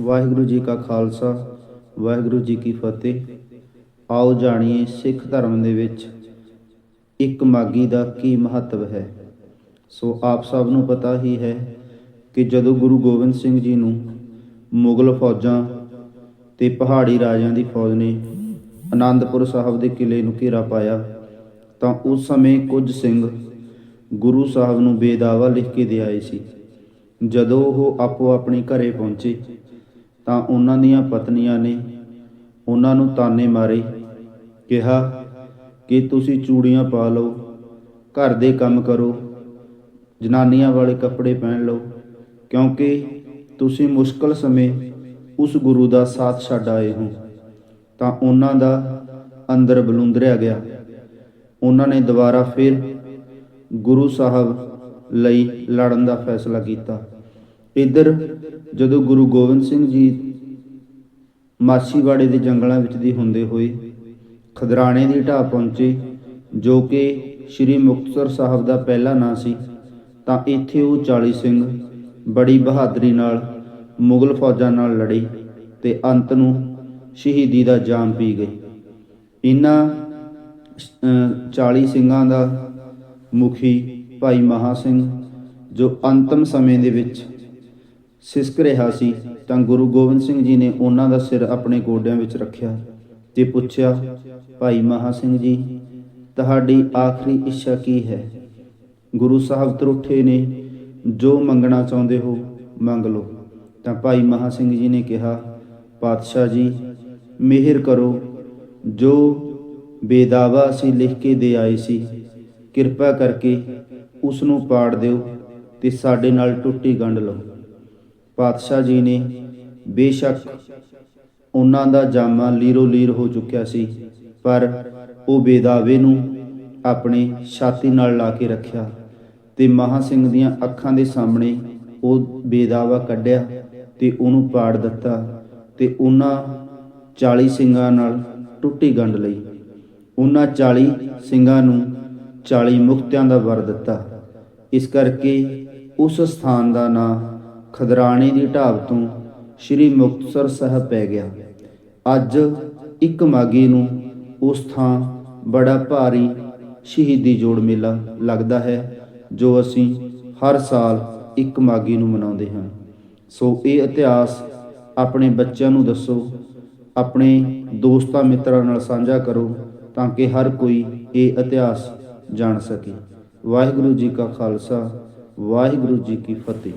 ਵਾਹਿਗੁਰੂ ਜੀ ਕਾ ਖਾਲਸਾ, ਵਾਹਿਗੁਰੂ ਜੀ ਕੀ ਫਤਿਹ। ਆਓ ਜਾਣੀਏ ਸਿੱਖ ਧਰਮ ਦੇ ਵਿੱਚ ਇੱਕ ਮਾਗੀ ਦਾ ਕੀ ਮਹੱਤਵ ਹੈ। ਸੋ ਆਪ ਸਭ ਨੂੰ ਪਤਾ ਹੀ ਹੈ ਕਿ ਜਦੋਂ ਗੁਰੂ ਗੋਬਿੰਦ ਸਿੰਘ ਜੀ ਨੂੰ ਮੁਗਲ ਫੌਜਾਂ ਤੇ ਪਹਾੜੀ ਰਾਜਿਆਂ ਦੀ ਫੌਜ ਨੇ ਆਨੰਦਪੁਰ ਸਾਹਿਬ ਦੇ ਕਿਲੇ ਨੂੰ ਘੇਰਾ ਪਾਇਆ, ਤਾਂ ਉਸ ਸਮੇਂ ਕੁਝ ਸਿੰਘ ਗੁਰੂ ਸਾਹਿਬ ਨੂੰ ਬੇਦਾਵਾ ਲਿਖ ਕੇ ਦੇ ਆਏ ਸੀ। ਜਦੋਂ ਉਹ ਆਪੋ ਆਪਣੇ ਘਰੇ ਪਹੁੰਚੇ ਤਾਂ ਉਹਨਾਂ ਦੀਆਂ ਪਤਨੀਆਂ ਨੇ ਉਹਨਾਂ ਨੂੰ ਤਾਨੇ ਮਾਰੇ, ਕਿਹਾ, ਕਿ ਤੁਸੀਂ ਚੂੜੀਆਂ ਪਾ ਲਓ, ਘਰ ਦੇ ਕੰਮ ਕਰੋ, ਜਨਾਨੀਆਂ ਵਾਲੇ ਕੱਪੜੇ ਪਹਿਨ ਲਓ, ਕਿਉਂਕਿ ਤੁਸੀਂ ਮੁਸ਼ਕਲ ਸਮੇਂ ਉਸ ਗੁਰੂ ਦਾ ਸਾਥ ਛੱਡ ਆਏ ਹੋ। ਤਾਂ ਉਹਨਾਂ ਦਾ ਅੰਦਰ ਬਲੁੰਦਰਿਆ ਗਿਆ। ਉਹਨਾਂ ਨੇ ਦੁਬਾਰਾ ਫਿਰ ਗੁਰੂ ਸਾਹਿਬ ਲਈ ਲੜਨ ਦਾ ਫੈਸਲਾ ਕੀਤਾ। ਇੱਧਰ ਜਦੋਂ ਗੁਰੂ ਗੋਬਿੰਦ ਸਿੰਘ ਜੀ ਮਾਛੀਵਾੜੇ ਦੇ ਜੰਗਲਾਂ ਵਿੱਚ ਦੀ ਹੁੰਦੇ ਹੋਏ ਖਦਰਾਣੇ ਦੀ ਢਾਹ ਪਹੁੰਚੇ ਜੋ ਕਿ ਸ੍ਰੀ ਮੁਕਤਸਰ ਸਾਹਿਬ ਦਾ ਪਹਿਲਾ ਨਾਂ ਸੀ ਤਾਂ ਇੱਥੇ ਉਹ 40 ਸਿੰਘ ਬੜੀ ਬਹਾਦਰੀ ਨਾਲ ਮੁਗਲ ਫੌਜਾਂ ਨਾਲ ਲੜੀ ਤੇ ਅੰਤ ਨੂੰ ਸ਼ਹੀਦੀ ਦਾ ਜਾਮ ਪੀ ਗਈ ਇਹਨਾਂ ਅਹ, 40 ਸਿੰਘਾਂ ਦਾ ਮੁਖੀ ਭਾਈ ਮਹਾ ਸਿੰਘ ਜੋ ਅੰਤਮ ਸਮੇਂ ਦੇ ਵਿੱਚ ਸਿਸਕ ਰਿਹਾ ਸੀ, ਤਾਂ ਗੁਰੂ ਗੋਬਿੰਦ ਸਿੰਘ ਜੀ ਨੇ ਉਹਨਾਂ ਦਾ ਸਿਰ ਆਪਣੇ ਗੋਡਿਆਂ ਵਿੱਚ ਰੱਖਿਆ ਤੇ ਪੁੱਛਿਆ, ਭਾਈ ਮਹਾ ਸਿੰਘ ਜੀ, ਤੁਹਾਡੀ ਆਖਰੀ ਇੱਛਾ ਕੀ ਹੈ? ਗੁਰੂ ਸਾਹਿਬ ਤਰੁੱਠੇ ਨੇ, ਜੋ ਮੰਗਣਾ ਚਾਹੁੰਦੇ ਹੋ, ਮੰਗ ਲਓ। ਤਾਂ ਭਾਈ ਮਹਾ ਸਿੰਘ ਜੀ ਨੇ ਕਿਹਾ, ਪਾਤਸ਼ਾਹ ਜੀ, ਮਿਹਰ ਕਰੋ। ਜੋ ਬੇਦਾਵਾ ਅਸੀਂ ਲਿਖ ਕੇ ਦੇ ਆਏ ਸੀ, ਕਿਰਪਾ ਕਰਕੇ ਉਸ ਨੂੰ ਪਾੜ ਦਿਓ ਤੇ ਸਾਡੇ ਨਾਲ ਟੁੱਟੀ ਗੰਢ ਲਓ। ਪਾਤਸ਼ਾਹ ਜੀ ਨੇ ਬੇਸ਼ੱਕ ਉਹਨਾਂ ਦਾ ਜਾਮਾ ਲੀਰੋ ਲੀਰ ਹੋ ਚੁੱਕਿਆ ਸੀ, ਪਰ ਉਹ ਬੇਦਾਵੇ ਨੂੰ ਆਪਣੇ ਛਾਤੀ ਨਾਲ ਲਾ ਕੇ ਰੱਖਿਆ ਤੇ ਮਹਾ ਸਿੰਘ ਦੀਆਂ ਅੱਖਾਂ ਦੇ ਸਾਹਮਣੇ ਉਹ ਬੇਦਾਵਾ ਕੱਢਿਆ ਤੇ ਉਹਨੂੰ ਪਾੜ ਦਿੱਤਾ ਤੇ ਉਹਨਾਂ 40 ਸਿੰਘਾਂ ਨਾਲ ਟੁੱਟੀ ਗੰਢ ਲਈ। ਉਹਨਾਂ 40 ਸਿੰਘਾਂ ਨੂੰ 40 ਮੁਕਤਿਆਂ ਦਾ ਵਰ ਦਿੱਤਾ। ਇਸ ਕਰਕੇ ਉਸ ਸਥਾਨ ਦਾ ਨਾਂ ਖਦਰਾਣੇ ਦੀ ਢਾਬ ਤੋਂ ਸ੍ਰੀ ਮੁਕਤਸਰ ਸਾਹਿਬ ਪੈ ਗਿਆ। ਅੱਜ ਇੱਕ ਮਾਗੀ ਨੂੰ ਉਸ ਥਾਂ ਬੜਾ ਭਾਰੀ ਸ਼ਹੀਦੀ ਜੋੜ ਮੇਲਾ ਲੱਗਦਾ ਹੈ, ਜੋ ਅਸੀਂ ਹਰ ਸਾਲ ਇੱਕ ਮਾਗੀ ਨੂੰ ਮਨਾਉਂਦੇ ਹਾਂ। ਸੋ ਇਹ ਇਤਿਹਾਸ ਆਪਣੇ ਬੱਚਿਆਂ ਨੂੰ ਦੱਸੋ, ਆਪਣੇ ਦੋਸਤਾਂ ਮਿੱਤਰਾਂ ਨਾਲ ਸਾਂਝਾ ਕਰੋ, ਤਾਂ ਕਿ ਹਰ ਕੋਈ ਇਹ ਇਤਿਹਾਸ ਜਾਣ ਸਕੇ। ਵਾਹਿਗੁਰੂ ਜੀ ਕਾ ਖਾਲਸਾ, ਵਾਹਿਗੁਰੂ ਜੀ ਕੀ ਫਤਿਹ।